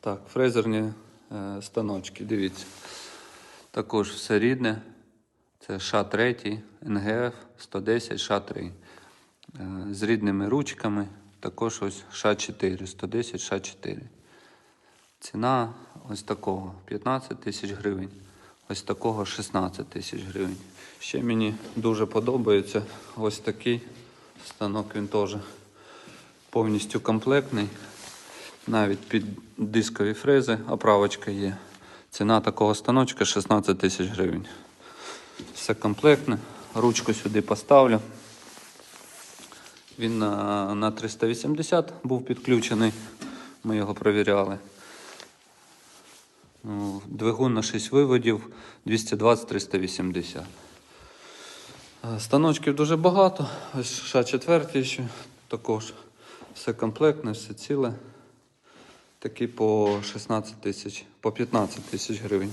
Так, фрезерні е, станочки, дивіться. Також все рідне. Це ша 3, НГФ 110, ша 3. Е, з рідними ручками. Також ось ша 4, 110, ша 4. Ціна ось такого 15 тисяч гривень. Ось такого 16 тисяч гривень. Ще мені дуже подобається ось такий станок. Він теж повністю комплектний. Навіть під дискові фрези оправочка є. Ціна такого станочка 16 тисяч гривень. Все комплектне. Ручку сюди поставлю. Він на, на 380 був підключений. Ми його провіряли. Ну, Двигун на 6 виводів 220-380. Е, Станочків дуже багато. Ось ша 4 ще також. Все комплектне, все ціле. Такі по 16 тисяч, по 15 тисяч гривень.